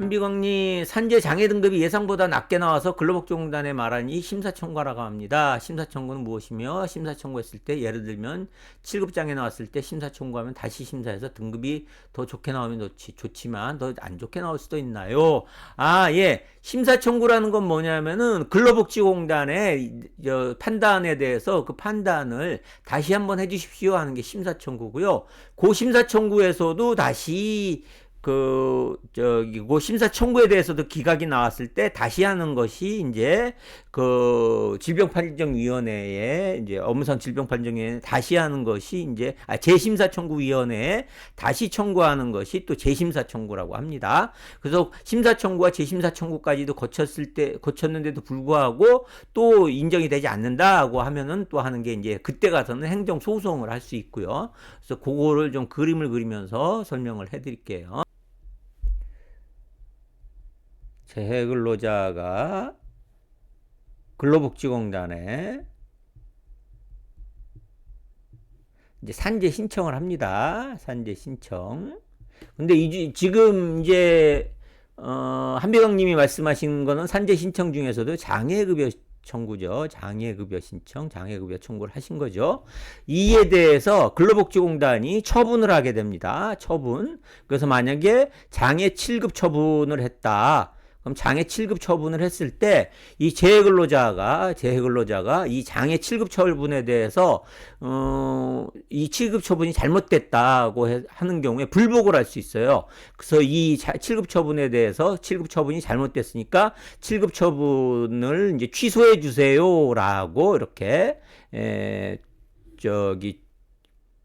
한비광리 산재 장애 등급이 예상보다 낮게 나와서 근로복지공단에 말하니 심사청구하라고 합니다. 심사청구는 무엇이며 심사청구했을 때 예를 들면 7급 장애 나왔을 때 심사청구하면 다시 심사해서 등급이 더 좋게 나오면 좋지, 좋지만 더 안 좋게 나올 수도 있나요? 아, 예. 심사청구라는 건 뭐냐면은 근로복지공단의 저 판단에 대해서 그 판단을 다시 한번 해주십시오 하는 게 심사청구고요. 그 심사청구에서도 다시 그 저기 그 심사 청구에 대해서도 기각이 나왔을 때 다시 하는 것이 이제 그 질병판정위원회에 이제 업무상 질병판정위원회 다시 하는 것이 이제 아 재심사 청구위원회에 다시 청구하는 것이 또 재심사 청구라고 합니다. 그래서 심사 청구와 재심사 청구까지도 거쳤을 때 거쳤는데도 불구하고 또 인정이 되지 않는다고 하면은 또 하는 게 이제 그때 가서는 행정 소송을 할 수 있고요. 그래서 그거를 좀 그림을 그리면서 설명을 해드릴게요. 재해 근로자가 근로복지공단에 이제 산재 신청을 합니다. 산재 신청. 근데 이, 지금 이제 어, 한배광님이 말씀하신 거는 산재 신청 중에서도 장애급여 청구죠. 장애급여 신청, 장애급여 청구를 하신 거죠. 이에 대해서 근로복지공단이 처분을 하게 됩니다. 처분. 그래서 만약에 장애 7급 처분을 했다. 그럼 장애 7급 처분을 했을 때 이 재해 근로자가 재해 근로자가 이 장애 7급 처분에 대해서 어이 7급 처분이 잘못됐다고 해, 하는 경우에 불복을 할 수 있어요. 그래서 이 7급 처분에 대해서 7급 처분이 잘못됐으니까 7급 처분을 이제 취소해 주세요라고 이렇게 에 저기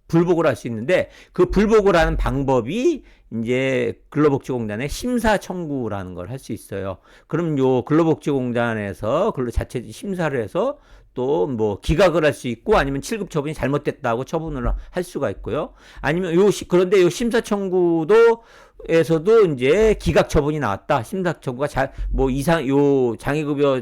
불복을 할 수 있는데 그 불복을 하는 방법이 이제 근로복지공단의 심사 청구라는 걸 할 수 있어요. 그럼 요 근로복지공단에서 근로 자체 심사를 해서 또 뭐 기각을 할 수 있고 아니면 7급 처분이 잘못됐다고 처분을 할 수가 있고요. 아니면 요 시, 그런데 요 심사 청구도 에서도 이제 기각 처분이 나왔다. 심사 청구가 잘 뭐 이상 요 장애급여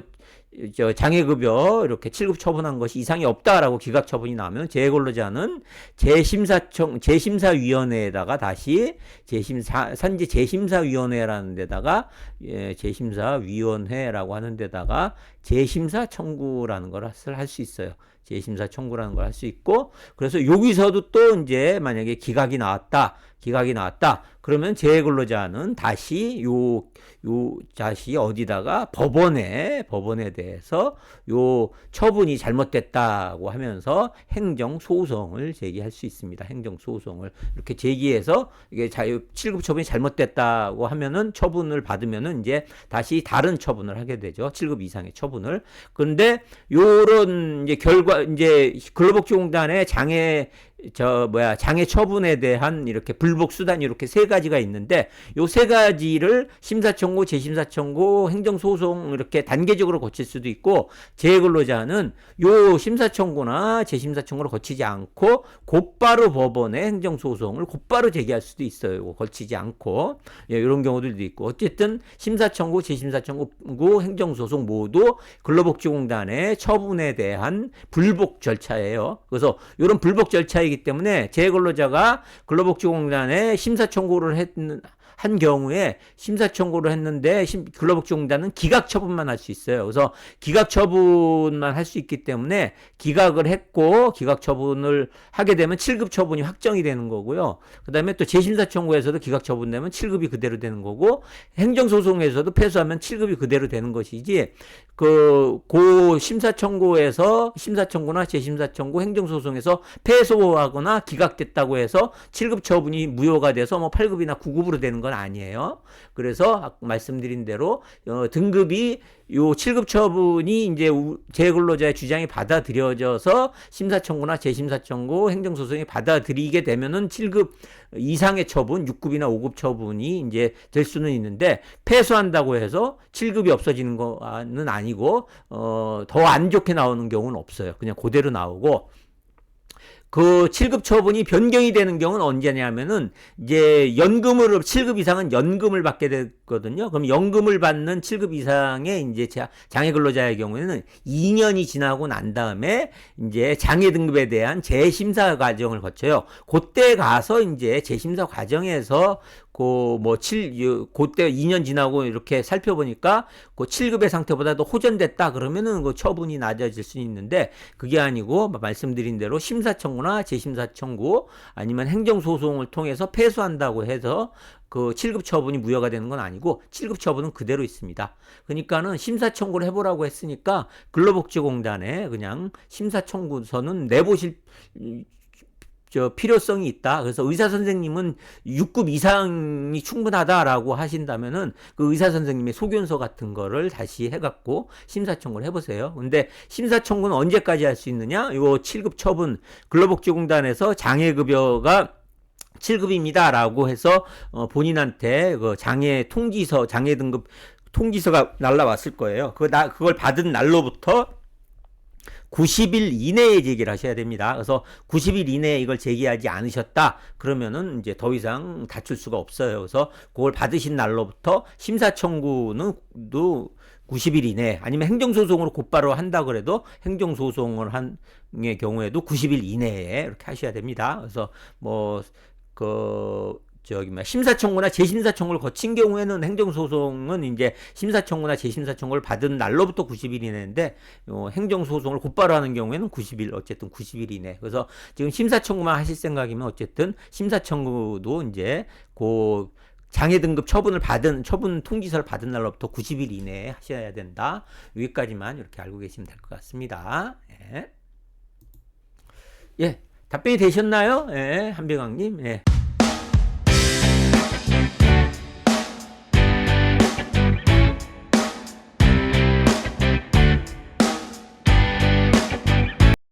저 장애급여 이렇게 7급 처분한 것이 이상이 없다라고 기각 처분이 나오면 재근로자는 재심사청 재심사위원회에다가 다시 재심사 산지 재심사위원회라는 데다가 예, 재심사위원회라고 하는 데다가 재심사 청구라는 걸할수 있어요. 재심사 청구라는 걸 할 수 있고 그래서 여기서도 또 이제 만약에 기각이 나왔다. 기각이 나왔다. 그러면 재근로자는 다시 요, 요 자시 어디다가 법원에, 법원에 대해서 요 처분이 잘못됐다고 하면서 행정소송을 제기할 수 있습니다. 행정소송을. 이렇게 제기해서 이게 자유, 7급 처분이 잘못됐다고 하면은 처분을 받으면은 이제 다시 다른 처분을 하게 되죠. 7급 이상의 처분을. 근데 요런 이제 결과, 이제 근로복지공단의 장애 저 뭐야 장애 처분에 대한 이렇게 불복 수단이 이렇게 세 가지가 있는데 요 세 가지를 심사 청구, 재심사 청구, 행정 소송 이렇게 단계적으로 거칠 수도 있고 재근로자는 요 심사 청구나 재심사 청구를 거치지 않고 곧바로 법원에 행정 소송을 곧바로 제기할 수도 있어요. 거치지 않고 예, 이런 경우들도 있고 어쨌든 심사 청구, 재심사 청구, 행정 소송 모두 근로복지공단의 처분에 대한 불복 절차예요. 그래서 이런 불복 절차에 이기 때문에 재근로자가 근로복지공단에 심사 청구를 했는 한 경우에 심사 청구를 했는데 근로복지공단은 기각 처분만 할 수 있어요. 그래서 기각 처분만 할 수 있기 때문에 기각을 했고 기각 처분을 하게 되면 7급 처분이 확정이 되는 거고요. 그다음에 또 재심사 청구에서도 기각 처분되면 7급이 그대로 되는 거고 행정소송에서도 패소하면 7급이 그대로 되는 것이지 그 고 심사 청구에서 심사 청구나 재심사 청구 행정소송에서 패소하거나 기각됐다고 해서 7급 처분이 무효가 돼서 뭐 8급이나 9급으로 되는 건 아니에요. 그래서 말씀드린 대로 어, 등급이 요 7급 처분이 이제 재근로자의 주장이 받아들여져서 심사청구나 재심사청구 행정소송이 받아들이게 되면은 7급 이상의 처분, 6급이나 5급 처분이 이제 될 수는 있는데 패소한다고 해서 7급이 없어지는 거는 아니고 어, 더 안 좋게 나오는 경우는 없어요. 그냥 그대로 나오고 그 7급 처분이 변경이 되는 경우는 언제냐면은 이제 연금으로 7급 이상은 연금을 받게 되거든요. 그럼 연금을 받는 7급 이상의 이제 자- 장애 근로자의 경우에는 2년이 지나고 난 다음에 이제 장애 등급에 대한 재심사 과정을 거쳐요. 그때 가서 이제 재심사 과정에서 그뭐 7, 그때 2년 지나고 이렇게 살펴보니까 그 7급의 상태보다도 호전됐다 그러면은 그 처분이 낮아질 수 있는데 그게 아니고 말씀드린 대로 심사 청구 나 재심사 청구 아니면 행정 소송을 통해서 패소한다고 해서 그 7급 처분이 무효가 되는 건 아니고 7급 처분은 그대로 있습니다. 그러니까는 심사 청구를 해보라고 했으니까 근로복지공단에 그냥 심사 청구서는 내보실 저 필요성이 있다. 그래서 의사 선생님은 6급 이상이 충분하다라고 하신다면은 그 의사 선생님의 소견서 같은 거를 다시 해갖고 심사 청구를 해보세요. 근데 심사 청구는 언제까지 할 수 있느냐? 요 7급 처분 근로복지공단에서 장애급여가 7급입니다라고 해서 어, 본인한테 그 장애 통지서, 장애 등급 통지서가 날라왔을 거예요. 그 나, 그걸 받은 날로부터 90일 이내에 제기를 하셔야 됩니다. 그래서 90일 이내에 이걸 제기하지 않으셨다. 그러면은 이제 더 이상 다툴 수가 없어요. 그래서 그걸 받으신 날로부터 심사 청구는 도 90일 이내 아니면 행정소송으로 곧바로 한다 그래도 행정소송을 한의 경우에도 90일 이내에 이렇게 하셔야 됩니다. 그래서 뭐그 저기 뭐 심사 청구나 재심사 청구를 거친 경우에는 행정 소송은 이제 심사 청구나 재심사 청구를 받은 날로부터 90일 이내인데 어, 행정 소송을 곧바로 하는 경우에는 90일 어쨌든 90일 이내. 그래서 지금 심사 청구만 하실 생각이면 어쨌든 심사 청구도 이제 그 장애 등급 처분을 받은 처분 통지서를 받은 날로부터 90일 이내에 하셔야 된다. 여기까지만 이렇게 알고 계시면 될 것 같습니다. 예. 예. 답변이 되셨나요? 예. 한배광님. 예.